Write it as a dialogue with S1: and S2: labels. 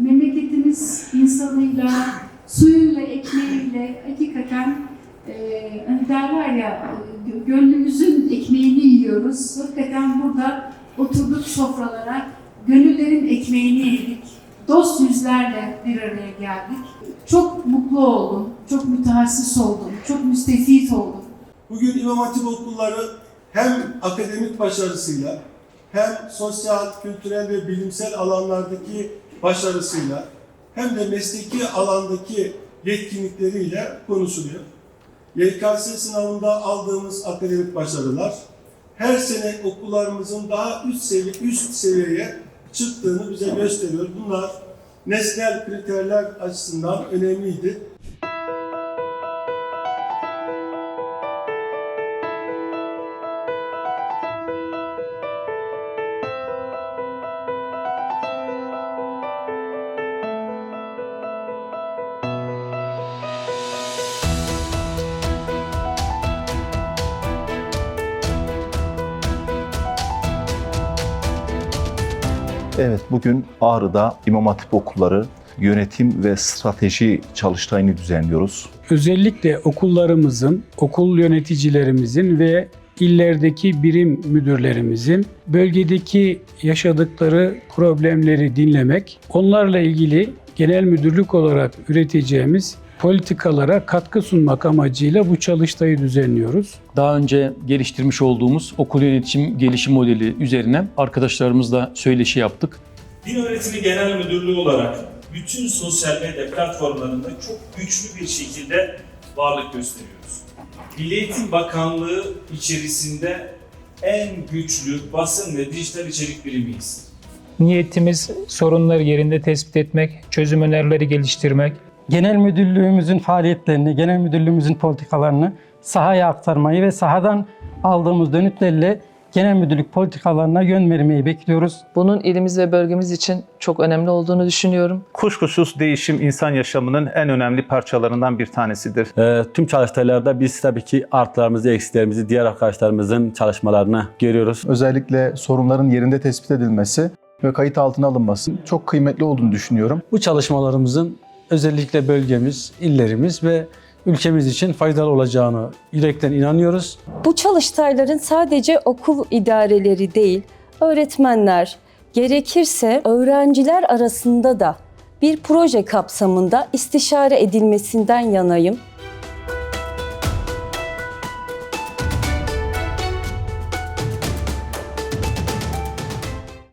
S1: memleketimiz insanıyla, suyuyla, ekmeğiyle hakikaten e, hani derler ya e, gönlümüzün ekmeğini yiyoruz. Hakikaten burada oturduk sofralara, gönüllerin ekmeğini yedik. Dost yüzlerle bir araya geldik. Çok mutlu oldum, çok mütehassıs oldum, çok müstefit oldum.
S2: Bugün İmam Hatip okulları hem akademik başarısıyla hem sosyal, kültürel ve bilimsel alanlardaki başarısıyla hem de mesleki alandaki yetkinlikleriyle konuşuluyor. YKS sınavında aldığımız akademik başarılar her sene okullarımızın daha üst, seviye, üst seviyeye çıktığını bize gösteriyor. Bunlar nesnel kriterler açısından önemliydi.
S3: Evet, bugün Ağrı'da İmam Hatip Okulları yönetim ve strateji çalıştayını düzenliyoruz.
S4: Özellikle okullarımızın, okul yöneticilerimizin ve illerdeki birim müdürlerimizin bölgedeki yaşadıkları problemleri dinlemek, onlarla ilgili genel müdürlük olarak üreteceğimiz politikalara katkı sunmak amacıyla bu çalıştayı düzenliyoruz.
S5: Daha önce geliştirmiş olduğumuz okul yönetim gelişim modeli üzerine arkadaşlarımızla söyleşi yaptık.
S6: Din Öğretimi Genel Müdürlüğü olarak bütün sosyal medya platformlarında çok güçlü bir şekilde varlık gösteriyoruz. Milli Eğitim Bakanlığı içerisinde en güçlü basın ve dijital içerik birimiyiz.
S7: Niyetimiz sorunları yerinde tespit etmek, çözüm önerileri geliştirmek,
S8: genel müdürlüğümüzün faaliyetlerini, genel müdürlüğümüzün politikalarını sahaya aktarmayı ve sahadan aldığımız dönütlerle genel müdürlük politikalarına yön vermeyi bekliyoruz.
S9: Bunun ilimiz ve bölgemiz için çok önemli olduğunu düşünüyorum.
S10: Kuşkusuz değişim insan yaşamının en önemli parçalarından bir tanesidir.
S11: Ee, tüm çalıştaylarda biz tabii ki artılarımızı, eksilerimizi diğer arkadaşlarımızın çalışmalarını görüyoruz.
S12: Özellikle sorunların yerinde tespit edilmesi ve kayıt altına alınması çok kıymetli olduğunu düşünüyorum.
S4: Bu çalışmalarımızın özellikle bölgemiz, illerimiz ve ülkemiz için faydalı olacağını yürekten inanıyoruz.
S13: Bu çalıştayların sadece okul idareleri değil, öğretmenler, gerekirse öğrenciler arasında da bir proje kapsamında istişare edilmesinden yanayım.